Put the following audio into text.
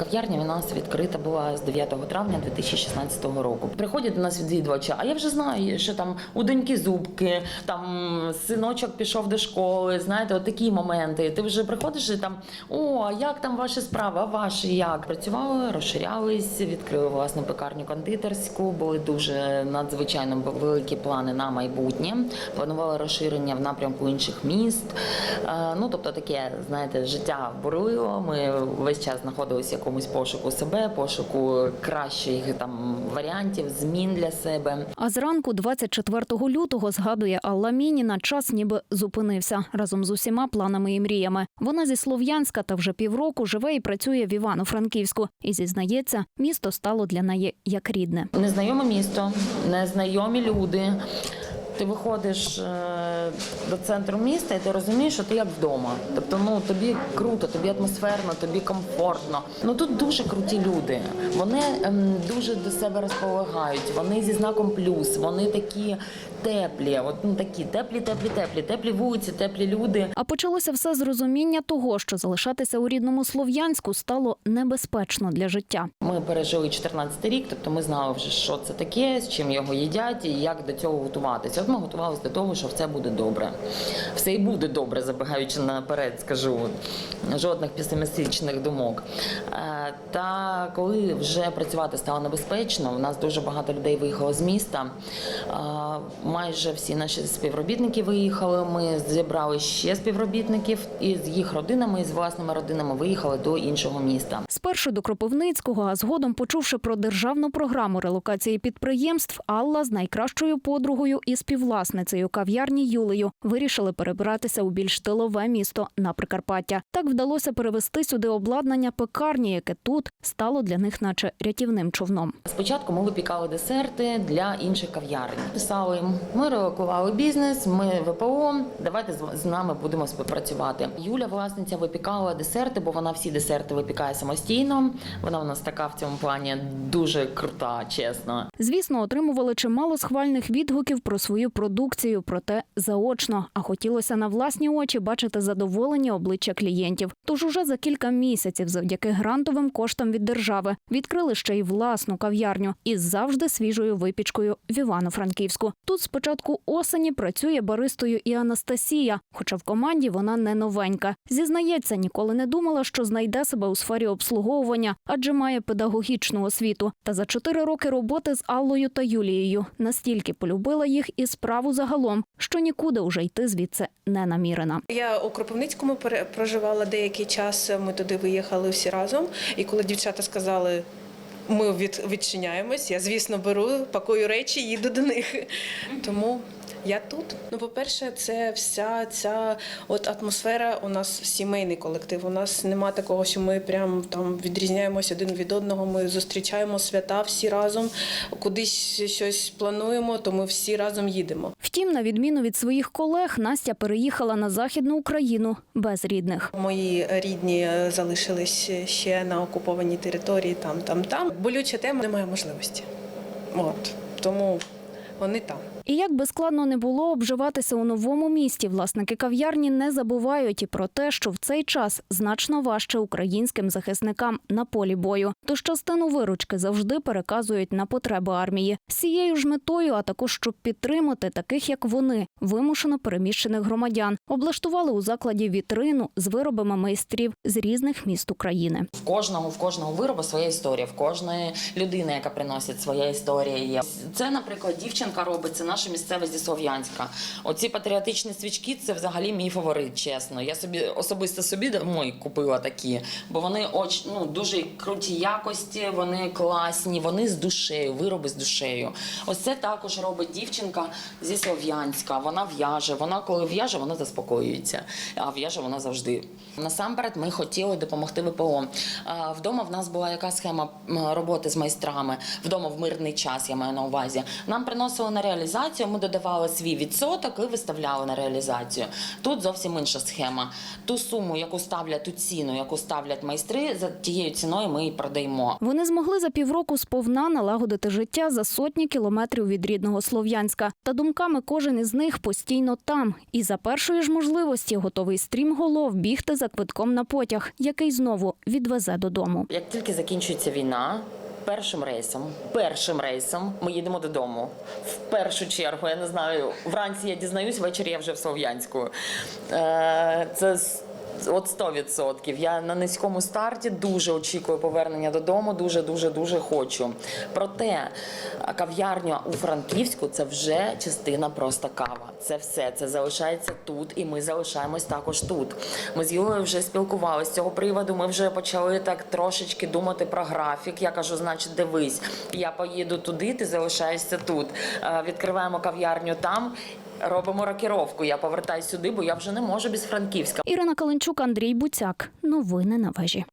Кав'ярня у нас відкрита була з 9 травня 2016 року. Приходять до нас відвідувачі, а я вже знаю, що там у доньки зубки, там синочок пішов до школи. Знаєте, от такі моменти. Ти вже приходиш і там о, а як там ваші справи, а ваші як? Працювали, розширялись, відкрили власну пекарню кондитерську. Були дуже надзвичайно великі плани на майбутнє. Планували розширення в напрямку інших міст. Е, Ну тобто таке, знаєте, життя бурлило. Ми весь час знаходилися в якомусь пошуку себе, пошуку кращих там варіантів, змін для себе. А зранку, 24 лютого, згадує Алла Мініна, час ніби зупинився разом з усіма планами і мріями. Вона зі Слов'янська та вже півроку живе і працює в Івано-Франківську. І зізнається, місто стало для неї як рідне. Незнайоме місто, незнайомі люди. Ти виходиш е, до центру міста і ти розумієш, що ти як вдома. Тобто, ну тобі круто, тобі атмосферно, тобі комфортно. Ну тут дуже круті люди. Вони ем, дуже до себе розполагають. Вони зі знаком плюс. Вони такі теплі. От ну такі теплі, теплі, теплі, теплі вулиці, теплі люди. А почалося все з розуміння того, що залишатися у рідному Слов'янську стало небезпечно для життя. Ми пережили 14 рік, тобто ми знали вже, що це таке, з чим його їдять і як до цього готуватися. Ми готувалися до того, що все буде добре. Все і буде добре, забігаючи наперед, скажу. Жодних песимістичних думок. Е, Та коли вже працювати стало небезпечно, у нас дуже багато людей виїхало з міста. Е, Майже всі наші співробітники виїхали. Ми зібрали ще співробітників і з їх родинами, і з власними родинами виїхали до іншого міста. Спершу до Кропивницького, а згодом, почувши про державну програму релокації підприємств, Алла з найкращою подругою і співвласницею кав'ярні Юлею вирішили перебиратися у більш тилове місто на Прикарпаття. Так вдалося перевести сюди обладнання пекарні, яке тут стало для них, наче рятівним човном. Спочатку ми випікали десерти для інших кав'ярень. Писали ми релокували бізнес, ми ВПО. Давайте з нами будемо співпрацювати. Юля, власниця, випікала десерти, бо вона всі десерти випікає самостійно. Вона у нас така в цьому плані дуже крута, чесно. Звісно, отримували чимало схвальних відгуків про свою продукцію, проте заочно. А хотілося на власні очі бачити задоволені обличчя клієнтів. Тож уже за кілька місяців, завдяки грантовим коштам від держави, відкрили ще й власну кав'ярню із завжди свіжою випічкою в Івано-Франківську. Тут з початку осені працює баристою і Анастасія, хоча в команді вона не новенька. Зізнається, ніколи не думала, що знайде себе у сфері обслуговування, адже має педагогічну освіту. Та за чотири роки роботи з Аллою та Юлією настільки полюбила їх і справу загалом, що нікуди уже йти звідси не намірена. Я у Кропивницькому проживала деякий час. Ми туди виїхали всі разом. І коли дівчата сказали, ми від, відчиняємось, я звісно беру, пакую речі, їду до них. Тому я тут. Ну, по-перше, це вся ця от атмосфера. У нас сімейний колектив. У нас нема такого, що ми прям там відрізняємося один від одного. Ми зустрічаємо свята всі разом, кудись щось плануємо, то ми всі разом їдемо. Втім, на відміну від своїх колег, Настя переїхала на західну Україну без рідних. Мої рідні е, залишились ще на окупованій території, там, там, там. Болюча тема немає можливості. От тому вони там. І як би складно не було обживатися у новому місті, власники кав'ярні не забувають і про те, що в цей час значно важче українським захисникам на полі бою. Тож частину виручки завжди переказують на потреби армії. З цією ж метою, а також щоб підтримати таких, як вони, вимушено переміщених громадян, облаштували у закладі вітрину з виробами майстрів з різних міст України. В кожного, в кожного виробу своя історія, в кожної людини, яка приносить своя історія. Є. Це, наприклад, дівчинка робить, наша місцева зі Слов'янська. Оці патріотичні свічки це взагалі мій фаворит, чесно. Я собі особисто собі домой купила такі, бо вони оч, ну, дуже круті якості, вони класні, вони з душею, вироби з душею. Ось це також робить дівчинка зі Слов'янська. Вона в'яже. Вона коли в'яже, вона заспокоюється. А в'яже вона завжди. Насамперед, ми хотіли допомогти ВПО. Вдома в нас була яка схема роботи з майстрами. Вдома в мирний час, я маю на увазі. Нам приносили на реалізацію. ми додавали свій відсоток і виставляли на реалізацію. Тут зовсім інша схема. Ту суму, яку ставлять, ту ціну, яку ставлять майстри, за тією ціною ми і продаємо. Вони змогли за півроку сповна налагодити життя за сотні кілометрів від рідного Слов'янська. Та думками кожен із них постійно там. І за першої ж можливості готовий стрімголов бігти за квитком на потяг, який знову відвезе додому. Як тільки закінчується війна. Першим рейсом, першим рейсом ми їдемо додому. В першу чергу, я не знаю, вранці я дізнаюсь, ввечері я вже в Слов'янську. Е, Це от 100%. Я на низькому старті дуже очікую повернення додому, дуже, дуже, дуже хочу. Проте кав'ярня у Франківську це вже частина просто кава. Це все. Це залишається тут, і ми залишаємось також тут. Ми з Юлею вже спілкувалися з цього приводу. Ми вже почали так трошечки думати про графік. Я кажу, значить, дивись, я поїду туди, ти залишаєшся тут. Е, Відкриваємо кав'ярню там. Робимо рокіровку. Я повертаюсь сюди, бо я вже не можу без Франківська. Ірина Каленчук, Андрій Буцяк. Новини на вежі.